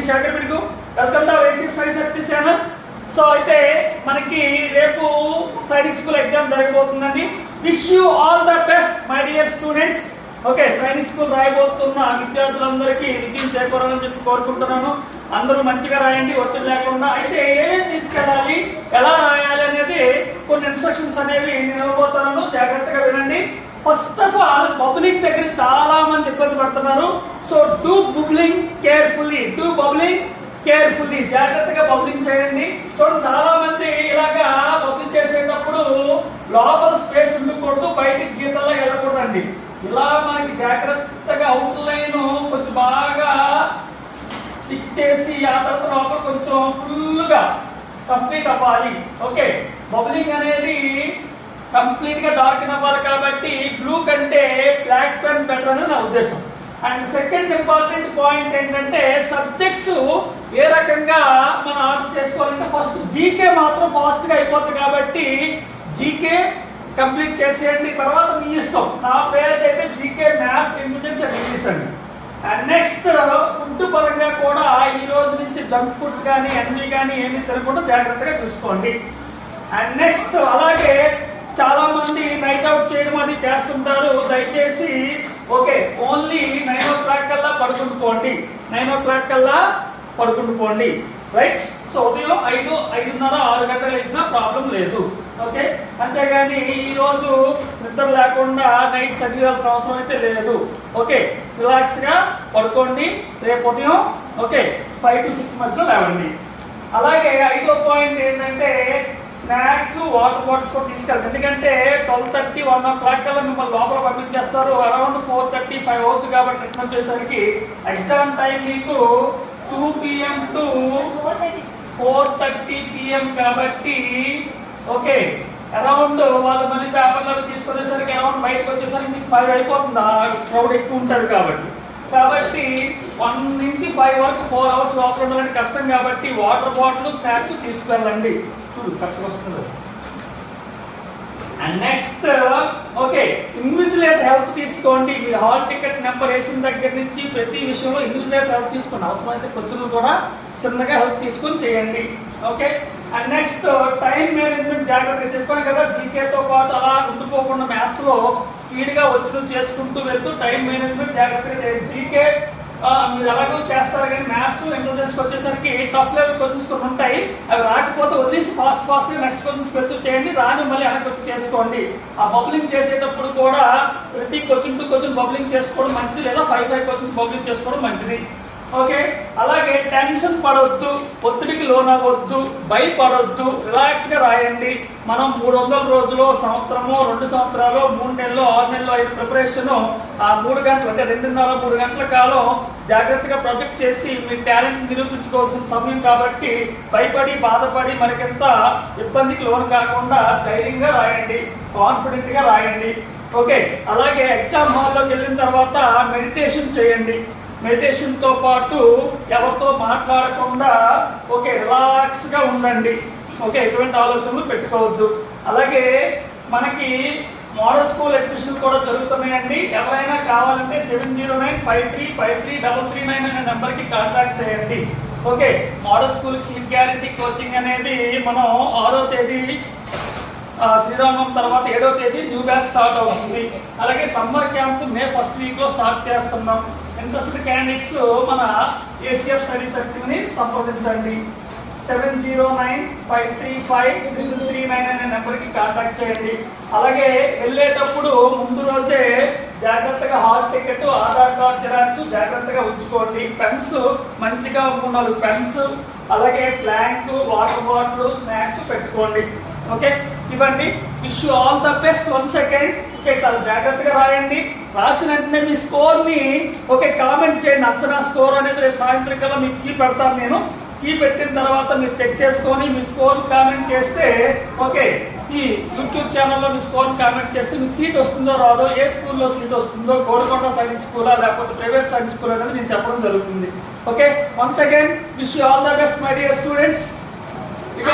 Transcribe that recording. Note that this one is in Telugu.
Me Shekhar Pidugu welcome to AC five Shakti channel so అయితే మనకి రేపు Sainik school exam జరగబోతుందండి. Wish you all the best my dear students okay Sainik school రాయబోతున్న విద్యార్థులందరికీ విజయం చేకూరాలని చెప్పి కోరుకుంటున్నాను. అందరూ మంచిగా రాయండి ఒత్తిడి లేకుండా. అయితే ఏమేమి తీసుకెళ్ళాలి ఎలా రాయాలి కొన్ని ఇన్స్ట్రక్షన్స్ అనేవి నేను ఇవ్వబోతున్నాను జాగ్రత్తగా వినండి. ఫస్ట్ ఆఫ్ ఆల్ పబ్లిక్ దగ్గర చాలా మంది ఇబ్బంది పడుతున్నారు. So do bubbling carefully do bubbling carefully జాగ్రత్తగా బబ్లింగ్ చేయండి. చూడండి చాలా మంది ఇలాగా బబ్లింగ్ చేసేటప్పుడు లోపల స్పేస్ ఉండకూడదు. బయటికి గీతల్లో వెళ్ళకూడదండి. ఇలా మనకి జాగ్రత్తగా అవుట్ లైన్ కొంచెం బాగా టిక్ చేసి ఆ తర్వాత లోపలికి కంప్లీట్ అవ్వాలి. ఓకే బబ్లింగ్ అనేది కంప్లీట్గా డార్క్ అవ్వాలి కాబట్టి బ్లూ కంటే బ్లాక్ పెన్ బెటర్ అని నా ఉద్దేశం. అండ్ సెకండ్ ఇంపార్టెంట్ పాయింట్ ఏంటంటే సబ్జెక్ట్స్ ఏ రకంగా మనం ఆర్డర్ చేసుకోవాలంటే ఫస్ట్ జీకే మాత్రం ఫాస్ట్గా అయిపోతుంది కాబట్టి జీకే కంప్లీట్ చేసేయండి. తర్వాత మీ ఇష్టం. నా పేరు అయితే GK maths intelligence and English అండి అండ్ నెక్స్ట్ ఫుడ్ పరంగా కూడా ఈ రోజు జంక్ ఫుడ్స్ కానీ అన్నీ కానీ ఏమి తినకుండా జాగ్రత్తగా చూసుకోండి. అండ్ నెక్స్ట్ అలాగే చాలామంది నైట్ అవుట్ చేయడం అది చేస్తుంటారు. దయచేసి okay only nine o'clock కల్లా పడుకుంటుకోండి నైన్ ఓ క్లాక్ కల్లా పడుకుంటుకోండి రైట్ సో ఉదయం ఐదు ఐదున్నర ఆరు గంటలు వేసినా ప్రాబ్లం లేదు. ఓకే? అంతేగాని ఈరోజు నిద్ర లేకుండా నైట్ చదివాల్సిన అవసరం అయితే లేదు. ఓకే? రిలాక్స్గా పడుకోండి. రేపు ఉదయం ఓకే ఫైవ్ టు సిక్స్ మధ్యలో లేవండి. అలాగే ఐదో పాయింట్ ఏంటంటే స్నాక్స్ వాటర్ బాటిల్స్ కూడా తీసుకెళ్ళండి. ఎందుకంటే twelve thirty one o'clock కల్లా మిమ్మల్ని లోపల పంపించేస్తారు. అరౌండ్ ఫోర్ థర్టీ ఫైవ్ అవుతుంది కాబట్టి రిటర్న్ వచ్చేసరికి ఎగ్జామ్ టైం మీకు two PM to four thirty PM కాబట్టి ఓకే అరౌండ్ వాళ్ళు మళ్ళీ పేపర్లో తీసుకునేసరికి అరౌండ్ బయటకు వచ్చేసరికి మీకు ఫైవ్ అయిపోతుంది? క్రౌడ్ ఎక్కువ ఉంటుంది కాబట్టి. కాబట్టి వన్ నుంచి ఫైవ్ వరకు ఫోర్ అవర్స్ లోపల ఉండాలంటే కష్టం కాబట్టి వాటర్ బాటిల్ స్నాక్స్ తీసుకెళ్ళండి. చూడు కరెక్ట్గా వస్తుంది. And next okay invigilator help తీసుకోండి. మీరు హాల్ టికెట్ నెంబర్ వేసిన దగ్గర నుంచి ప్రతి విషయంలో ఇన్విజిలేటర్ హెల్ప్ తీసుకోండి అవసరమైతే కొంచెం కూడా చిన్నగా హెల్ప్ తీసుకొని చేయండి. Okay and next time management జాగ్రత్తగా చెప్పాను కదా జీకేతో పాటు అలా ఉండిపోకుండా మ్యాథ్స్లో స్పీడ్గా వచ్చి చేసుకుంటూ వెళ్తూ టైం మేనేజ్మెంట్ జాగ్రత్తగా జీకే మీరు ఎలాగో చేస్తారు కానీ మ్యాథ్స్ ఇంటెలిజెన్స్కి వచ్చేసరికి టఫ్ లెవెల్ క్వశ్చన్స్ కొన్ని ఉంటాయి. అవి రాకపోతే వదిలేసి ఫాస్ట్ ఫాస్ట్గా నెక్స్ట్ క్వశ్చన్స్కి వెళ్తూ చేయండి. రాని మళ్ళీ వెనక్కి వచ్చి చేసుకోండి. ఆ బబ్లింగ్ చేసేటప్పుడు కూడా ప్రతి క్వశ్చన్ టు క్వశ్చన్ బబ్లింగ్ చేసుకోవడం మంచిది లేదా ఫైవ్ ఫైవ్ క్వశ్చన్స్ బబ్లింగ్ చేసుకోవడం మంచిది. ఓకే? అలాగే టెన్షన్ పడవద్దు ఒత్తిడికి లోనవ్వద్దు భయపడవద్దు రిలాక్స్గా రాయండి. మనం మూడు వందల రోజులు సంవత్సరము రెండు సంవత్సరాలు మూడు నెలలు ఆరు నెలలు అయిన ప్రిపరేషన్ ఆ మూడు గంటలు అంటే రెండున్నర మూడు గంటల కాలం జాగ్రత్తగా ప్రొజెక్ట్ చేసి మీ టాలెంట్ నిరూపించుకోవాల్సిన సమయం కాబట్టి భయపడి బాధపడి మనకింత ఇబ్బందికి లోను కాకుండా ధైర్యంగా రాయండి కాన్ఫిడెంట్గా రాయండి. ఓకే? అలాగే ఎగ్జామ్ హాల్లోకి వెళ్ళిన తర్వాత మెడిటేషన్ చేయండి. మెడిటేషన్తో పాటు ఎవరితో మాట్లాడకుండా ఓకే రిలాక్స్గా ఉండండి. ఓకే ఎటువంటి ఆలోచనలు పెట్టుకోవద్దు. అలాగే మనకి మోడల్ స్కూల్ అడ్మిషన్ కూడా జరుగుతున్నాయండి. ఎవరైనా కావాలంటే seven zero nine five three five three double three nine అనే నెంబర్కి కాంటాక్ట్ చేయండి. Okay model school seat guarantee coaching అనేది మనం ఆరో తేదీ శ్రీరామం తర్వాత ఏడో తేదీ న్యూ బ్యాచ్ స్టార్ట్ అవుతుంది. అలాగే సమ్మర్ క్యాంప్ మే ఫస్ట్ వీక్లో స్టార్ట్ చేస్తున్నాం. ఇంట్రెస్టెడ్ క్యాండిడేట్స్ మన ఏసీఎఫ్ స్టడీ సర్కిల్ని సంప్రదించండి. Seven zero nine five three five three nine అనే నెంబర్కి కాంటాక్ట్ చేయండి. అలాగే వెళ్ళేటప్పుడు ముందు రోజే జాగ్రత్తగా hall ticket Aadhaar card xerox జాగ్రత్తగా ఉంచుకోండి. పెన్స్ మంచిగా ఉండాలి. పెన్స్ అలాగే ప్లాంక్ వాటర్ బాటిల్ స్నాక్స్ పెట్టుకోండి. ఓకే? ఇవ్వండి. Wish all the best one second okay చాలా జాగ్రత్తగా రాయండి. రాసిన వెంటనే మీ స్కోర్ని ఓకే కామెంట్ చేయండి. అంచనా స్కోర్ అనేది రేపు సాయంత్రం కల్లా మీకు కీ పెడతాను నేను. కీ పెట్టిన తర్వాత మీరు చెక్ చేసుకొని మీ స్కోర్ కామెంట్ చేస్తే ఓకే ఈ యూట్యూబ్ ఛానల్లో మీ స్కోర్ కామెంట్ చేస్తే మీకు సీట్ వస్తుందో రాదో ఏ స్కూల్లో సీట్ వస్తుందో గోల్కొండ సైన్స్ స్కూలా లేకపోతే ప్రైవేట్ సైన్స్ స్కూల్ అనేది నేను చెప్పడం జరుగుతుంది. Okay once again wish you all the best my dear students. ఇక